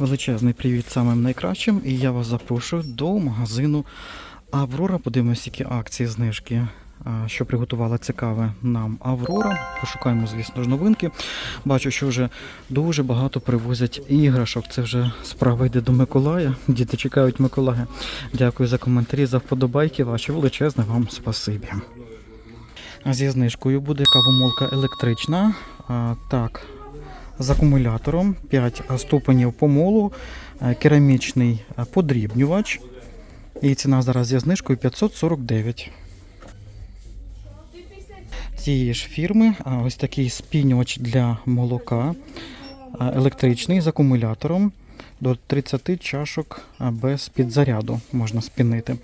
Величезний привіт самим найкращим. І я вас запрошую до магазину Аврора. Подивимось, які акції знижки, що приготувала цікаве нам Аврора. Пошукаємо, звісно ж, новинки. Бачу, що вже дуже багато привозять іграшок. Це вже справа йде до Миколая. Діти чекають Миколая. Дякую за коментарі, за вподобайки. Ваші величезне вам спасибі. Зі знижкою буде кавомолка електрична. А, так, з акумулятором 5 ступенів помолу, е, керамічний е, подрібнювач. І ціна зараз зі знижкою 549. Цієї ж фірми ось такий спінювач для молока електричний з акумулятором. До 30 чашок без підзаряду можна спінити.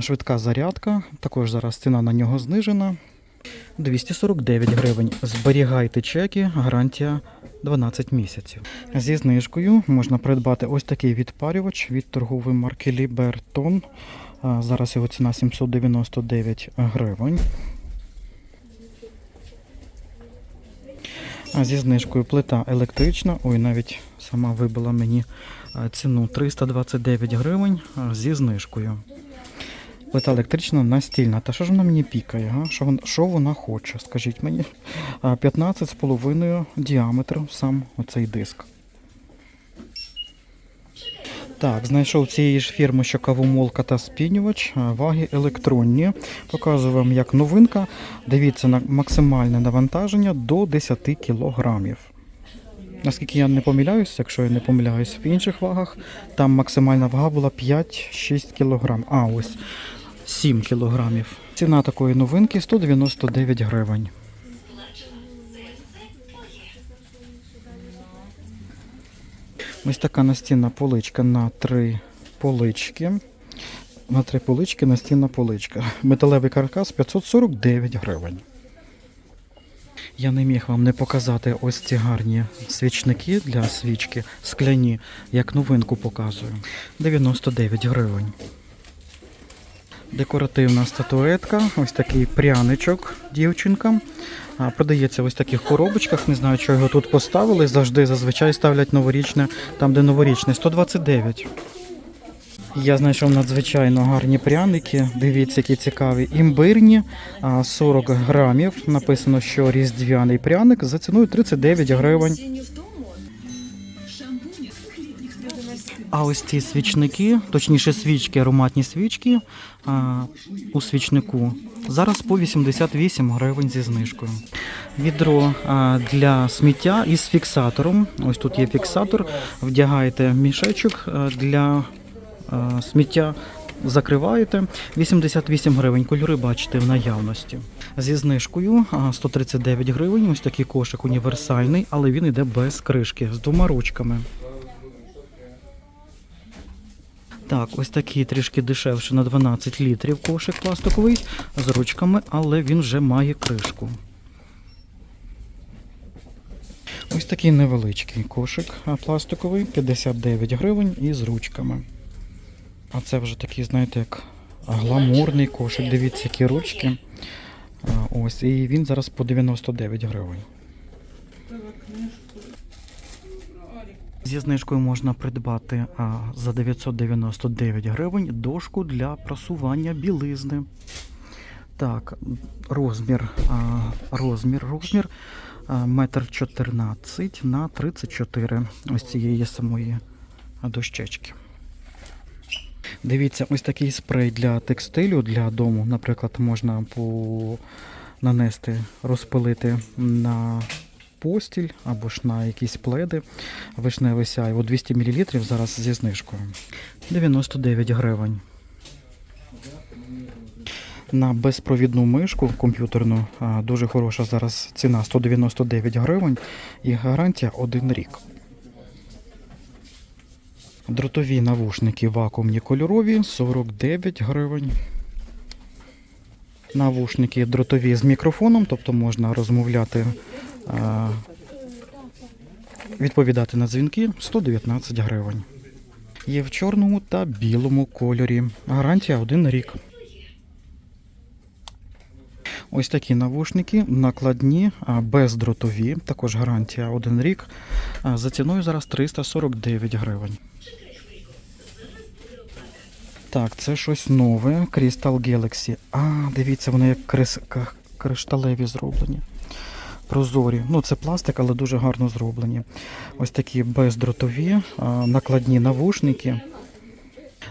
Швидка зарядка, також зараз ціна на нього знижена. 249 гривень. Зберігайте чеки, гарантія 12 місяців. Зі знижкою можна придбати ось такий відпарювач від торгової марки Liberton. Зараз його ціна 799 гривень. Зі знижкою плита електрична. Ой, навіть сама вибила мені ціну 329 гривень зі знижкою. Плита електрична настільна. Та що ж вона мені пікає? Га? Що, вона, що вона хоче? Скажіть мені. 15,5 діаметр сам оцей диск. Так, знайшов цієї ж фірми, що кавомолка та спінювач, ваги електронні. Показую вам як новинка. Дивіться на максимальне навантаження до 10 кілограмів. Наскільки я не помиляюсь, якщо я не помиляюсь в інших вагах, там максимальна вага була 5-6 кілограм. А ось 7 кілограмів. Ціна такої новинки 199 гривень. Ось така настінна поличка на три полички. На три полички настінна поличка. Металевий каркас 549 гривень. Я не міг вам не показати ось ці гарні свічники для свічки, скляні, як новинку показую. 99 гривень. Декоративна статуетка, ось такий пряничок дівчинка. А, Продається в ось таких коробочках. Не знаю, що його тут поставили. Завжди зазвичай ставлять новорічне, там, де новорічне. 129. Я знайшов надзвичайно гарні пряники. Дивіться, які цікаві. Імбирні, 40 грамів. Написано, що різдвяний пряник за ціною 39 гривень. А ось ці свічники, точніше свічки, ароматні свічки а, у свічнику. Зараз по 88 гривень зі знижкою. Відро а, для сміття із фіксатором. Ось тут є фіксатор. Вдягаєте мішечок для а, сміття. Закриваєте 88 гривень. Кольори бачите в наявності. Зі знижкою а, 139 гривень. Ось такий кошик універсальний, але він йде без кришки з двома ручками. Так, ось такий трішки дешевше на 12 літрів кошик пластиковий з ручками, але він вже має кришку. Ось такий невеличкий кошик пластиковий, 59 гривень і з ручками. А це вже такий, знаєте, як гламурний кошик. Дивіться, які ручки. Ось, і він зараз по 99 гривень. Зі знижкою можна придбати за 999 гривень дошку для прасування білизни. Так, розмір, розмір, розмір метр 14 на 34 ось цієї самої дощечки. Дивіться, ось такий спрей для текстилю для дому. Наприклад, можна по... нанести, розпилити на постіль або ж на якісь пледи. Вишневий сяйво 200 мл зараз зі знижкою. 99 гривень. На безпровідну мишку комп'ютерну дуже хороша зараз ціна 199 гривень і гарантія 1 рік. Дротові навушники вакуумні кольорові 49 гривень. Навушники дротові з мікрофоном, тобто можна розмовляти, відповідати на дзвінки 119 гривень. Є в чорному та білому кольорі. Гарантія 1 рік. Ось такі навушники, накладні, бездротові, також гарантія 1 рік. За ціною зараз 349 гривень. Так, це щось нове. Crystal Galaxy. А, дивіться, вони як кришталеві зроблені. Прозорі. Ну, це пластик, але дуже гарно зроблені. Ось такі бездротові, накладні навушники.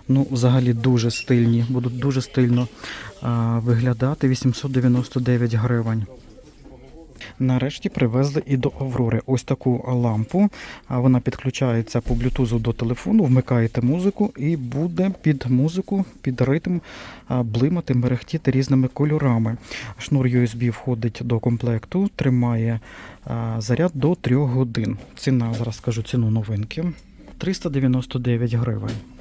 Ну, взагалі дуже стильні, будуть дуже стильно виглядати. 899 гривень. Нарешті привезли і до Аврори ось таку лампу. Вона підключається по блютузу до телефону, вмикаєте музику і буде під музику, під ритм блимати, мерехтіти різними кольорами. Шнур USB входить до комплекту, тримає заряд до 3 годин. Ціна, зараз скажу ціну новинки. 399 гривень.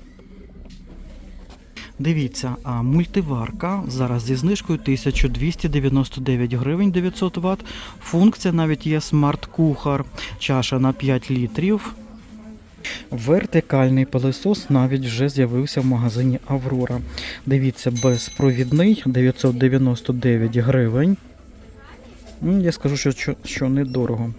Дивіться, а мультиварка зараз зі знижкою 1299 гривень 900 Вт. Функція навіть є смарт-кухар, чаша на 5 літрів. Вертикальний пилосос навіть вже з'явився в магазині Аврора. Дивіться, безпровідний 999 гривень. Я скажу, що, що, недорого.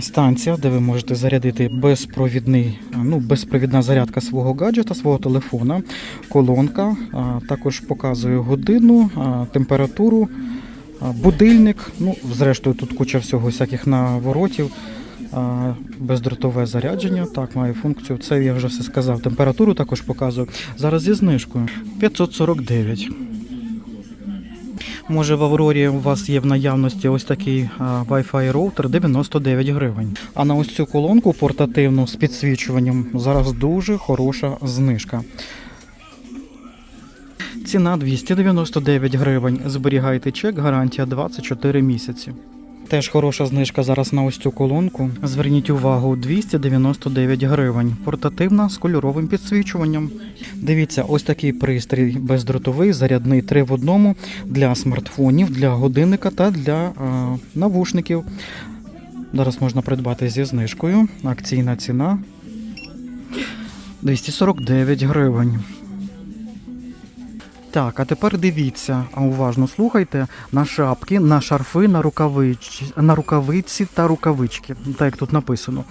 Станція, де ви можете зарядити безпровідний, ну, безпровідна зарядка свого гаджета, свого телефона, колонка, також показує годину, температуру, будильник. Ну, зрештою, тут куча всього всяких наворотів. Бездротове зарядження, так, має функцію. Це я вже все сказав. Температуру також показую. Зараз зі знижкою 549. Може, в Аврорі у вас є в наявності ось такий Wi-Fi роутер 99 гривень. А на ось цю колонку портативну з підсвічуванням зараз дуже хороша знижка. Ціна 299 гривень. Зберігайте чек, гарантія 24 місяці. Теж хороша знижка зараз на ось цю колонку. Зверніть увагу, 299 гривень. Портативна з кольоровим підсвічуванням. Дивіться, ось такий пристрій бездротовий, зарядний 3 в одному для смартфонів, для годинника та для а, навушників. Зараз можна придбати зі знижкою. Акційна ціна 249 гривень. Так, а тепер дивіться, уважно слухайте на шапки, на шарфи, на рукавич, на рукавиці та рукавички. Так як тут написано.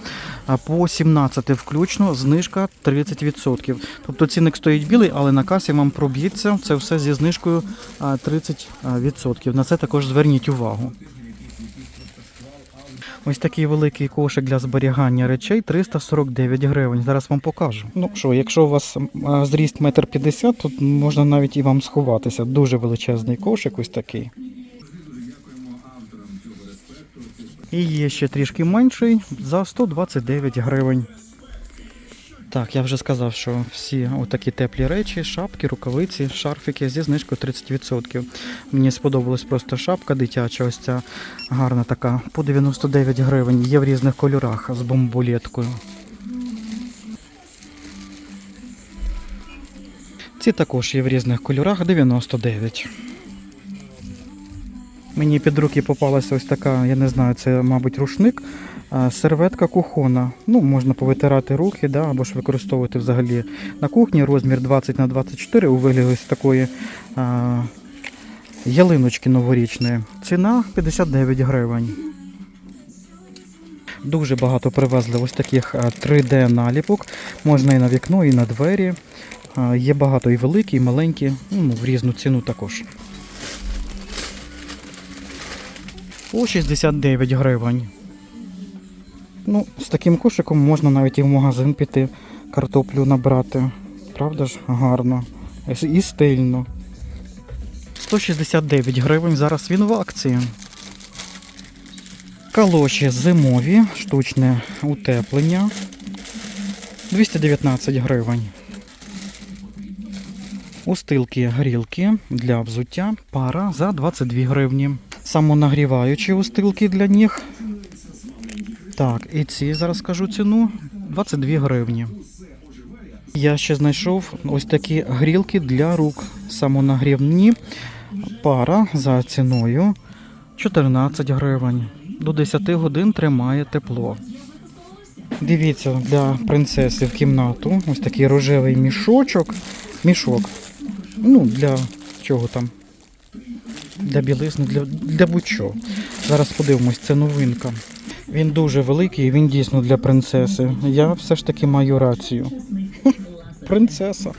По 17 включно знижка 30%. Тобто цінник стоїть білий, але на касі вам проб'ється це все зі знижкою а, 30%. На це також зверніть увагу. Ось такий великий кошик для зберігання речей 349 гривень. Зараз вам покажу. Ну що, якщо у вас зріст 1,50 м, то можна навіть і вам сховатися. Дуже величезний кошик, ось такий. І є ще трішки менший за 129 гривень. Так, я вже сказав, що всі отакі теплі речі, шапки, рукавиці, шарфики зі знижкою 30%. Мені сподобалась просто шапка дитяча, ось ця гарна така, по 99 гривень. Є в різних кольорах з бомбулеткою. Ці також є в різних кольорах 99. Мені під руки попалася ось така, я не знаю, це, мабуть, рушник. Серветка кухона. Ну, можна повитирати руки, да, або ж використовувати взагалі на кухні. Розмір 20 на 24 у вигляді ось такої а, ялиночки новорічної. Ціна 59 гривень. Дуже багато привезли ось таких 3D-наліпок. Можна і на вікно, і на двері. Є багато і великі, і маленькі, ну, в різну ціну також. По 69 гривень. Ну, з таким кошиком можна навіть і в магазин піти, картоплю набрати. Правда ж? Гарно. І стильно. 169 гривень, зараз він в акції. Калоші зимові, штучне утеплення. 219 гривень. Устилки грілки для взуття пара за 22 гривні. Самонагріваючі устилки для ніг. Так, і ці зараз скажу ціну 22 гривні. Я ще знайшов ось такі грілки для рук. Самонагрівні пара за ціною 14 гривень. До 10 годин тримає тепло. Дивіться, для принцеси в кімнату ось такий рожевий мішочок. Мішок Ну, для чого там? Для білизни, для, для будь-чого. Зараз подивимось, це новинка. Він дуже великий, він дійсно для принцеси. Я все ж таки маю рацію. Принцеса.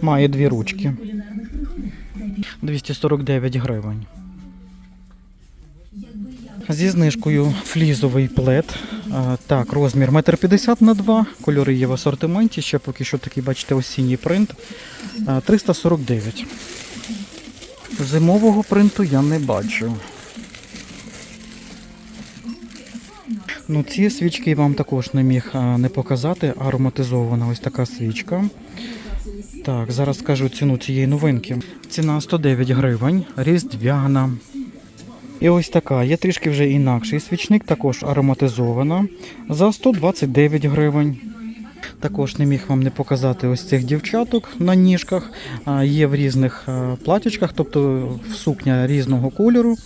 Має дві ручки. 249 гривень. Зі знижкою флізовий плед. Так, розмір 1,50 на 2 Кольори є в асортименті. Ще поки що такий, бачите, осінній принт. А, 349. Зимового принту я не бачу. Ну, ці свічки я вам також не міг не показати. Ароматизована ось така свічка. Так, зараз скажу ціну цієї новинки. Ціна 109 гривень, різдвяна. І ось така. Є трішки вже інакший свічник, також ароматизована за 129 гривень. Також не міг вам не показати ось цих дівчаток на ніжках. Є в різних платічках, тобто в сукня різного кольору.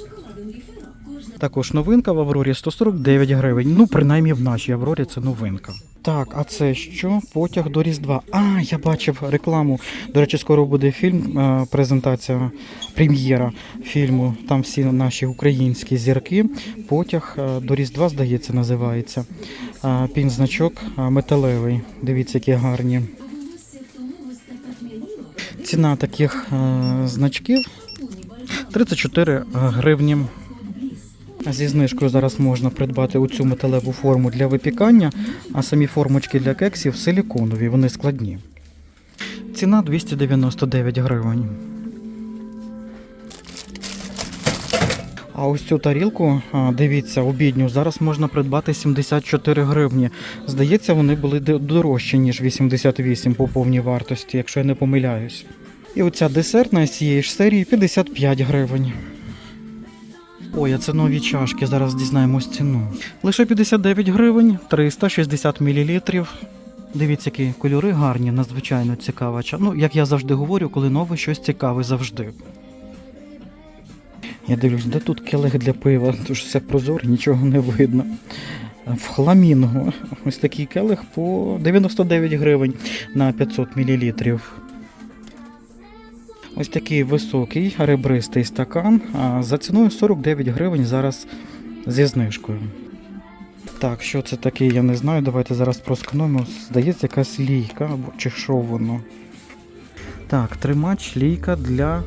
Також новинка в Аврорі 149 гривень. Ну, принаймні в нашій Аврорі це новинка. Так, а це що? Потяг до Різдва. А, я бачив рекламу. До речі, скоро буде фільм, е, презентація, прем'єра фільму. Там всі наші українські зірки. Потяг е, до Різдва, здається, називається. А, Пін-значок е, металевий. Дивіться, які гарні. Ціна таких е, значків 34 гривні. Зі знижкою зараз можна придбати оцю металеву форму для випікання, а самі формочки для кексів силіконові, вони складні. Ціна 299 гривень. А ось цю тарілку, дивіться, обідню, зараз можна придбати 74 гривні. Здається, вони були дорожчі, ніж 88 по повній вартості, якщо я не помиляюсь. І оця десертна з цієї ж серії 55 гривень. Ой, а це нові чашки, зараз дізнаємось ціну. Лише 59 гривень, 360 мл. Дивіться, які кольори гарні, надзвичайно цікава. ча- Ну, як я завжди говорю, коли нове щось цікаве завжди. Я дивлюсь, де тут келих для пива, тож все прозоре, нічого не видно. В хламінго. Ось такий келих по 99 гривень на 500 мл. Ось такий високий ребристий стакан за ціною 49 гривень зараз зі знижкою. Так, що це таке, я не знаю. Давайте зараз проскануємо. Здається, якась лійка або чи що воно. Так, тримач лійка для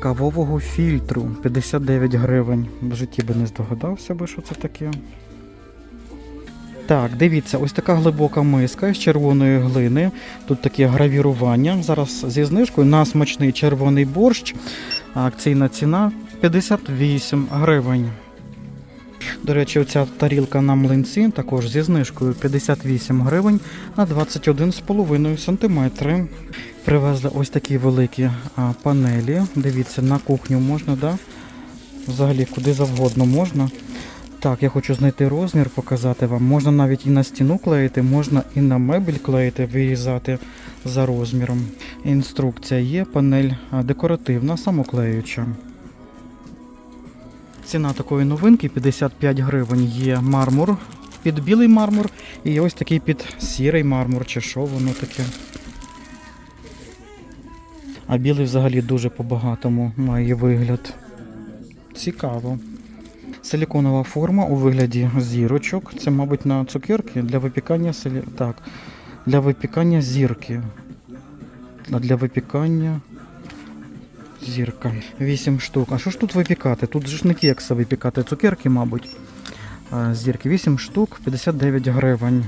кавового фільтру 59 гривень. В житті би не здогадався би, що це таке. Так, дивіться, ось така глибока миска з червоної глини. Тут таке гравірування. Зараз зі знижкою на смачний червоний борщ. Акційна ціна 58 гривень. До речі, оця тарілка на млинці також зі знижкою 58 гривень на 21,5 см. Привезли ось такі великі панелі. Дивіться, на кухню можна, да? Взагалі куди завгодно можна. Так, я хочу знайти розмір, показати вам. Можна навіть і на стіну клеїти, можна і на мебель клеїти, вирізати за розміром. Інструкція є, панель декоративна, самоклеюча. Ціна такої новинки 55 гривень. Є мармур під білий мармур і ось такий під сірий мармур, чи що воно таке. А білий взагалі дуже по-багатому має вигляд. Цікаво. Силіконова форма у вигляді зірочок. Це, мабуть, на цукерки для випікання силі... так, для випікання зірки. Для випікання зірка. 8 штук. А що ж тут випікати? Тут ж не кекса випікати, цукерки, мабуть. Зірки 8 штук, 59 гривень.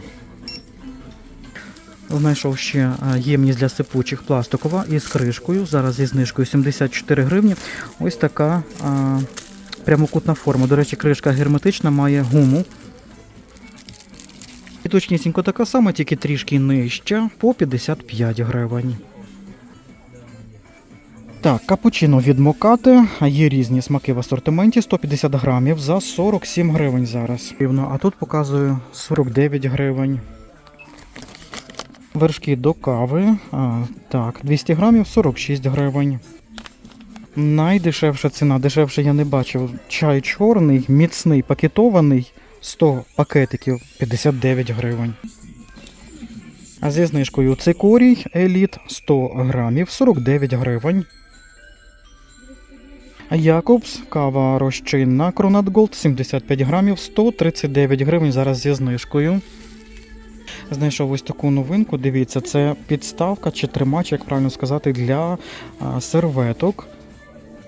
Знайшов ще ємність для сипучих пластикова із кришкою. Зараз зі знижкою 74 гривні. Ось така прямокутна форма. До речі, кришка герметична, має гуму. І точнісінько така сама, тільки трішки нижча, по 55 гривень. Так, капучино від Мокати. Є різні смаки в асортименті. 150 грамів за 47 гривень зараз. А тут показую 49 гривень. Вершки до кави. А, так, 200 грамів 46 гривень. Найдешевша ціна, дешевше я не бачив. Чай чорний, міцний, пакетований, 100 пакетиків 59 гривень. А зі знижкою цикорій еліт 100 грамів 49 гривень. Якобс, кава розчинна Кронат Голд 75 грамів 139 гривень зараз зі знижкою. Знайшов ось таку новинку. Дивіться, це підставка чи тримач, як правильно сказати, для серветок.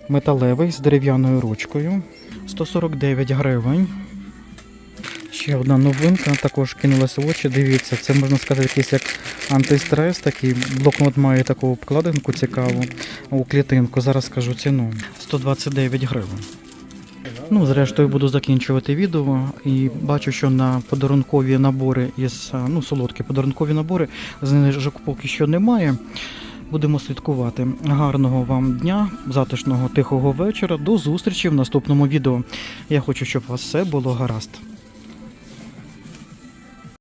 Металевий з дерев'яною ручкою. 149 гривень. Ще одна новинка також кинулася в очі. Дивіться, це можна сказати якийсь як антистрес. Такий блокнот має таку обкладинку цікаву у клітинку. Зараз скажу ціну. 129 гривень. Ну, зрештою, буду закінчувати відео і бачу, що на подарункові набори із ну, солодкі подарункові набори знижок поки що немає. Будемо слідкувати. Гарного вам дня, затишного тихого вечора. До зустрічі в наступному відео. Я хочу, щоб у вас все було гаразд.